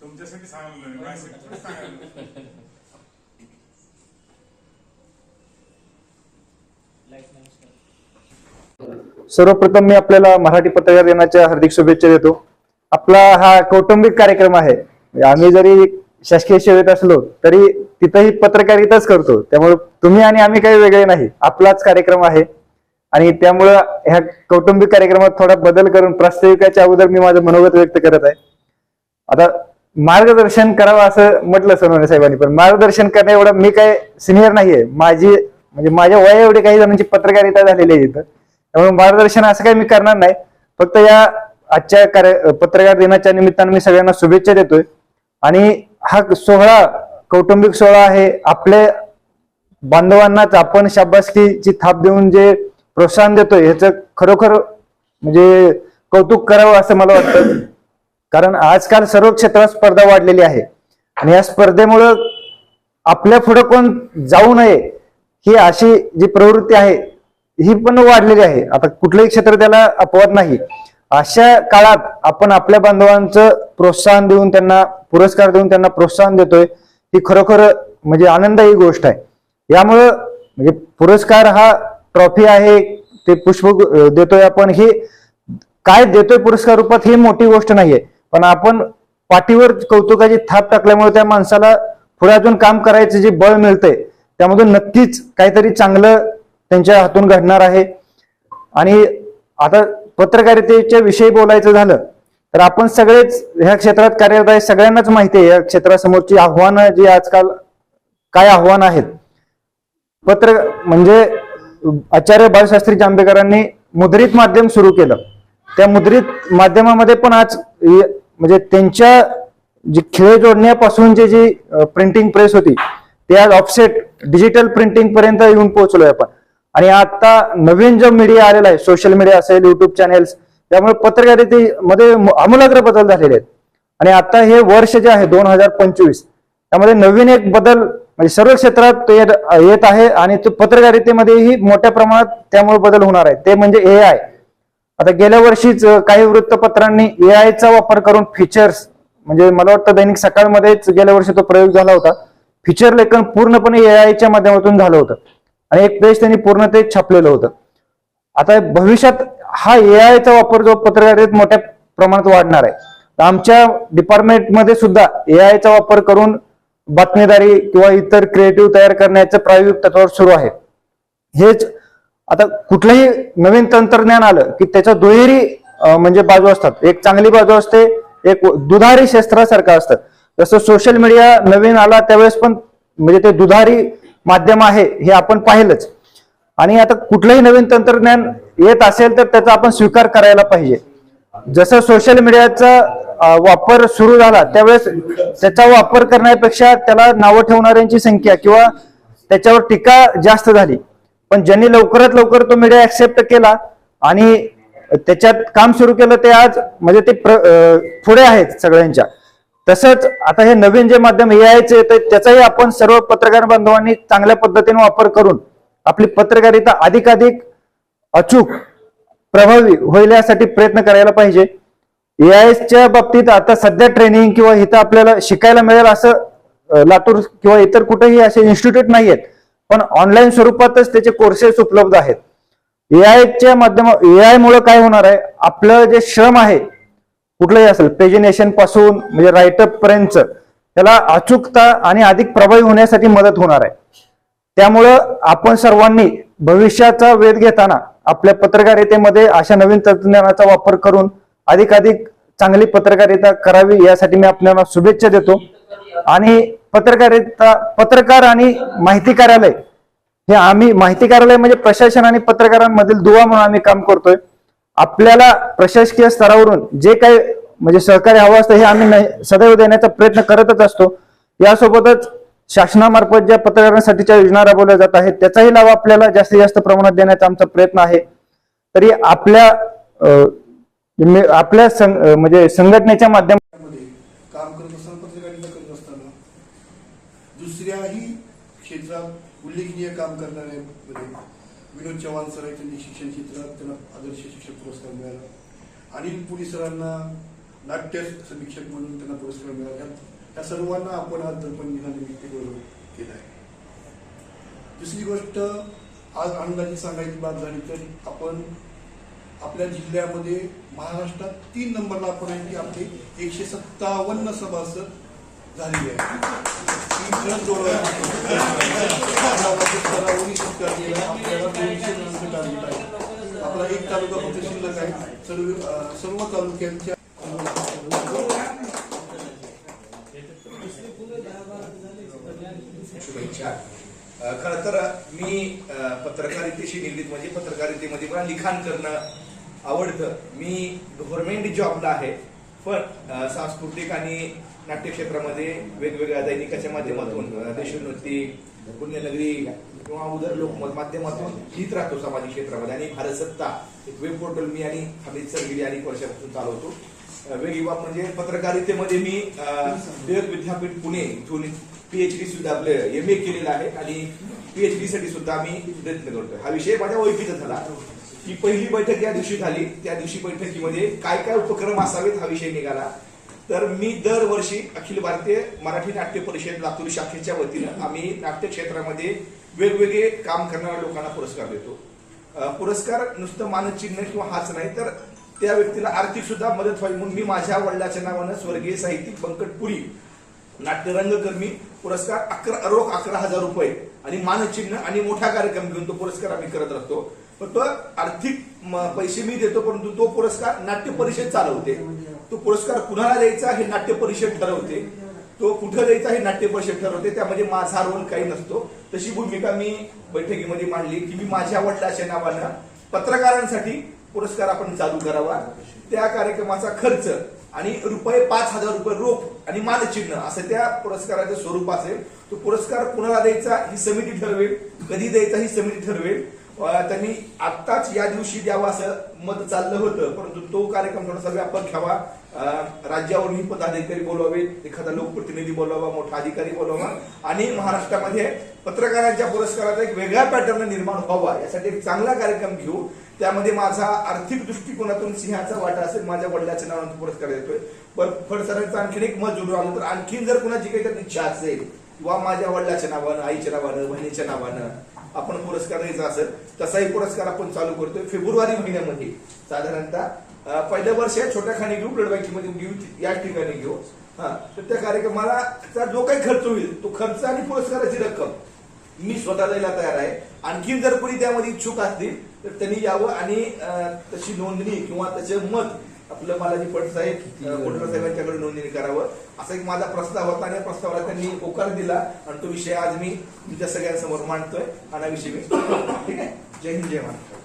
तुमच्यासाठी सांगितलं सर्वप्रथम मी आपल्याला मराठी पत्रकार दिनाच्या हार्दिक शुभेच्छा देतो. आपला हा कौटुंबिक कार्यक्रम आहे. आम्ही जरी शासकीय सेवेत असलो तरी तिथंही पत्रकारिताच करतो. त्यामुळे तुम्ही आणि आम्ही काही वेगळे नाही. आपलाच कार्यक्रम आहे. आणि त्यामुळं ह्या कौटुंबिक कार्यक्रमात थोडा बदल करून प्रास्ताविकाच्या अगोदर मी माझं मनोगत व्यक्त करत आहे. आता मार्गदर्शन करावं असं म्हटलं सोनवणे साहेबांनी पण मार्गदर्शन करण्या एवढं मी काय सिनियर नाहीये. माझी म्हणजे माझ्या वया एवढी काही जणांची पत्रकारिता झालेली आहे इथं. त्यामुळे मार्गदर्शन असं काही मी करणार नाही. फक्त या आजच्या कार्य पत्रकार दिनाच्या निमित्तानं मी सगळ्यांना शुभेच्छा देतोय. आणि हा सोहळा कौटुंबिक सोहळा आहे. आपल्या बांधवांनाच आपण शाबासकीची थाप देऊन जे प्रोत्साहन देतोय ह्याचं खरोखर म्हणजे कौतुक करावं असं मला वाटतं. कारण आजकाल सर्व क्षेत्रात स्पर्धा वाढलेली आहे. आणि या स्पर्धेमुळं आपल्या पुढे कोण जाऊ नये ही अशी जी प्रवृत्ती आहे ही पण वाढलेली आहे. आता कुठलंही क्षेत्र त्याला अपवाद नाही. अशा काळात आपण आपल्या बांधवांचं प्रोत्साहन देऊन त्यांना पुरस्कार देऊन त्यांना प्रोत्साहन देतोय ही खरोखर म्हणजे आनंदाची गोष्ट आहे. यामुळं म्हणजे पुरस्कार हा ट्रॉफी आहे ते पुष्प देतोय आपण ही काय देतोय पुरस्कार रूपात ही मोठी गोष्ट नाहीये. पण आपण पाठीवर कौतुकाची थाप टाकल्यामुळे त्या माणसाला पुढे अजून काम करायचं जे बळ मिळतंय त्यामधून नक्कीच काहीतरी चांगलं त्यांच्या हातून घडणार आहे. आणि आता पत्रकारितेच्या विषयी बोलायचं झालं तर आपण सगळेच ह्या क्षेत्रात कार्यरत आहे सगळ्यांनाच माहिती आहे या क्षेत्रासमोरची आव्हानं जी आजकाल काय आव्हानं आहेत. पत्र म्हणजे आचार्य बाळशास्त्री जांभेकरांनी मुद्रित माध्यम सुरू केलं. त्या मुद्रित माध्यमामध्ये पण आज म्हणजे त्यांच्या जी खेळ जोडण्यापासून जे जी प्रिंटिंग प्रेस होती ते आज ऑफसेट डिजिटल प्रिंटिंग पर्यंत येऊन पोहोचलोय आपण. आणि आता नवीन जो मीडिया आलेला आहे सोशल मीडिया असेल युट्यूब चॅनेल्स त्यामुळे पत्रकारितेमध्ये आमूलाग्र बदल झालेले आहेत. आणि आता हे वर्ष जे आहे दोन हजार पंचवीस त्यामध्ये नवीन एक बदल म्हणजे सर्व क्षेत्रात ते येत आहे आणि तो पत्रकारितेमध्येही मोठ्या प्रमाणात त्यामुळे बदल होणार आहे. ते म्हणजे ए आय आता गेल्या वर्षीच काही वृत्तपत्रांनी ए चा वापर करून फीचर्स म्हणजे मला वाटतं दैनिक सकाळमध्येच गेल्या वर्षी तो प्रयोग झाला होता. फीचर लेखन पूर्णपणे ए आयच्या माध्यमातून झालं होतं. आणि एक पेज त्यांनी पूर्ण ते छापलेलं होतं. आता भविष्यात हा एआयचा वापर जो पत्रकारितेत मोठ्या प्रमाणात वाढणार आहे तर आमच्या डिपार्टमेंटमध्ये सुद्धा एआयचा वापर करून बातमीदारी किंवा इतर क्रिएटिव्ह तयार करण्याचं प्रायोगिक तत्वावर सुरू आहे. हेच आता कुठलंही नवीन तंत्रज्ञान आलं की त्याच्या दुहेरी म्हणजे बाजू असतात. एक चांगली बाजू असते एक दुधारी शस्त्रासारखं असतं. जसं सोशल मीडिया नवीन आला त्यावेळेस पण म्हणजे ते दुधारी माध्यम आहे हे आपण पाहिलंच. आणि आता कुठलंही नवीन तंत्रज्ञान येत असेल तर त्याचा आपण स्वीकार करायला पाहिजे. जसं सोशल मीडियाचा वापर सुरू झाला त्यावेळेस त्याचा वापर करण्यापेक्षा त्याला नावं ठेवणाऱ्यांची संख्या किंवा त्याच्यावर टीका जास्त झाली. पण ज्यांनी लवकरात लवकर तो मीडिया ऍक्सेप्ट केला आणि त्याच्यात काम सुरू केलं ते आज म्हणजे ते प्र- पुढे आहेत सगळ्यांच्या. तसंच आता हे नवीन जे माध्यम एआयचे येत त्याचाही आपण सर्व पत्रकार बांधवांनी चांगल्या पद्धतीने वापर करून आपली पत्रकारिता अधिकाधिक अचूक प्रभावी होईल यासाठी प्रयत्न करायला पाहिजे. एआयच्या बाबतीत आता सध्या ट्रेनिंग किंवा इथं आपल्याला शिकायला मिळेल असं लातूर किंवा इतर कुठेही असे इन्स्टिट्यूट नाही आहेत पण ऑनलाईन स्वरूपातच त्याचे कोर्सेस उपलब्ध आहेत. एआयच्या माध्यम एआय मुळे काय होणार आहे? आपलं जे श्रम आहे कुठलंही असेल पेजिनेशनपासून म्हणजे रायटअप पर्यंत त्याला अचूकता आणि अधिक प्रभावी होण्यासाठी मदत होणार आहे. त्यामुळं आपण सर्वांनी भविष्याचा वेध घेताना आपल्या पत्रकारितेमध्ये अशा नवीन तंत्रज्ञानाचा वापर करून अधिकाधिक चांगली पत्रकारिता करावी यासाठी मी आपल्याला शुभेच्छा देतो. आणि पत्रकारिता पत्रकार आणि माहिती कार्यालय हे आम्ही माहिती कार्यालय म्हणजे प्रशासन आणि पत्रकारांमधील दुवा म्हणून आम्ही काम करतोय. आपल्याला प्रशासकीय स्तरावरून जे काही म्हणजे सहकार्य हवं असतं हे आम्ही नाही- सदैव देण्याचा प्रयत्न करतच असतो. यासोबतच शासनामार्फत ज्या पत्रकारांसाठीच्या योजना राबवल्या जात आहेत त्याचाही लाभ आपल्याला जास्तीत जास्त प्रमाणात देण्याचा आमचा प्रयत्न आहे. तरी आपल्या म्हणजे आपल्या सं- म्हणजे संघटनेच्या माध्यमात काम करत असताना पत्रकारिता करत असताना दुसऱ्याही क्षेत्रात उल्लेखनीय काम करणाऱ्या म्हणजे विनोद चव्हाण सर आहेत त्यांनी शिक्षण क्षेत्रात त्यांना आदर्श शिक्षक पुरस्कार मिळाला. अनिल पुरी सरांना नाट्य समीक्षक म्हणून त्यांना पुरस्कार मिळाला. त्या सर्वांना आपण आज दर्पण दिनानिमित्त गौरव केला आहे. दुसरी गोष्ट आज आनंदाची सांगायची बाब झाली तर आपण आपल्या जिल्ह्यामध्ये महाराष्ट्रात तीन नंबरला आपण आहे की आपले एकशे सत्तावन्न सभासद झालेले आहेत. तालुका फक्त शिल्लक आहे. सर्व सर्व तालुक्यांच्या शुभेच्छा खर तर मी पत्रकारितेशी निगडीत म्हणजे पत्रकारितेमध्ये मला लिखाण करणं आवडतं. मी गव्हर्नमेंट जॉबला आहे पण सांस्कृतिक आणि नाट्यक्षेत्रामध्ये वेगवेगळ्या दैनिकाच्या माध्यमातून देशोन्नती पुण्यनगरी किंवा उदर लोकमत माध्यमातून लिहित राहतो सामाजिक क्षेत्रामध्ये. आणि भारत सत्ता एक वेब पोर्टल मी आणि हमीद सर गेली अनेक वर्षापासून चालवतो. अ, म्हणजे पत्रकारितेमध्ये मी टिळक विद्यापीठ पुणे इथून पीएचडी सुद्धा आपलं एम ए केलेलं आहे आणि पीएचडी साठी सुद्धा मी प्रयत्न करतोय. हा विषय माझ्या ओळखीचा झाला. की पहिली बैठक या दिवशी झाली. त्या दिवशी बैठकीमध्ये काय काय उपक्रम असावेत हा विषय निघाला. तर मी दरवर्षी अखिल भारतीय मराठी नाट्य परिषद लातूर शाखेच्या वतीनं आम्ही नाट्य क्षेत्रामध्ये वेगवेगळे काम करणाऱ्या लोकांना पुरस्कार देतो. पुरस्कार नुसतं मानचिन्ह किंवा हाच नाही तर त्या व्यक्तीला आर्थिक सुद्धा मदत व्हावी म्हणून मी माझ्या वडिलाच्या नावानं स्वर्गीय साहित्यिक बंकटपुरी नाट्य रंगकर्मी पुरस्कार अकरा रोख अकरा हजार रुपये आणि मानचिन्ह आणि मोठा कार्यक्रम घेऊन तो पुरस्कार आम्ही करत राहतो. पण तो आर्थिक पैसे मी देतो परंतु तो पुरस्कार नाट्य परिषद चालवते. तो पुरस्कार कुणाला द्यायचा हे नाट्य परिषद ठरवते. तो कुठं द्यायचा हे नाट्य परिषद ठरवते त्यामध्ये माझा रोल काही नसतो. तशी भूमिका मी बैठकीमध्ये मांडली की मी माझ्या वडिलाच्या नावानं पत्रकारांसाठी पुरस्कार आपण चालू करावा. त्या कार्यक्रमाचा खर्च आणि रुपये पाच हजार रुपये रोख आणि मानचिन्ह असं त्या पुरस्काराचं स्वरूप असेल तो पुरस्कार कुणाला द्यायचा ही समिती ठरवेल कधी द्यायचा ही समिती ठरवेल. त्यांनी आत्ताच या दिवशी द्यावा असं मत चाललं होतं परंतु तो कार्यक्रम थोडासा व्यापक घ्यावा. राज्यावरही पदाधिकारी बोलवावे एखादा लोकप्रतिनिधी बोलवावा मोठा अधिकारी बोलवावा आणि महाराष्ट्रामध्ये पत्रकारांच्या पुरस्काराचा एक वेगळा पॅटर्न निर्माण व्हावा यासाठी एक चांगला कार्यक्रम घेऊ. त्यामध्ये माझा आर्थिक दृष्टिकोनातून सिंहाचा वाटा असेल माझ्या वडिलाच्या नावानं पुरस्कार देतोय पण फडसरांचं आणखीन एक मत जोडून आलं तर आणखीन जर कुणाची काही इच्छा असेल किंवा माझ्या वडिलाच्या नावानं आईच्या नावानं बहिणीच्या नावानं आपण पुरस्कार द्यायचा असेल तसाही पुरस्कार आपण चालू करतोय फेब्रुवारी महिन्यामध्ये. साधारणतः पहिल्या वर्ष छोट्या खाणी घेऊ ब्लड बँकेमध्ये घेऊ या ठिकाणी घेऊ. हा तर त्या कार्यक्रमाला जो काही खर्च होईल तो खर्च आणि पुरस्काराची रक्कम मी स्वतः द्यायला तयार आहे. आणखीन जर कोणी त्यामध्ये इच्छुक असतील तर त्यांनी यावं आणि तशी नोंदणी किंवा त्याचे मत आपलं बालाजी पट साहेब कोटकर साहेबांच्याकडे नोंदणी करावं? असा एक माझा प्रस्ताव होता आणि प्रस्तावाला त्यांनी होकार दिला. आणि तो विषय आज मी तुमच्या सगळ्यांसमोर मांडतोय. आणि हा विषय मी. ठीक आहे? जय हिंद जय महाराष्ट्र.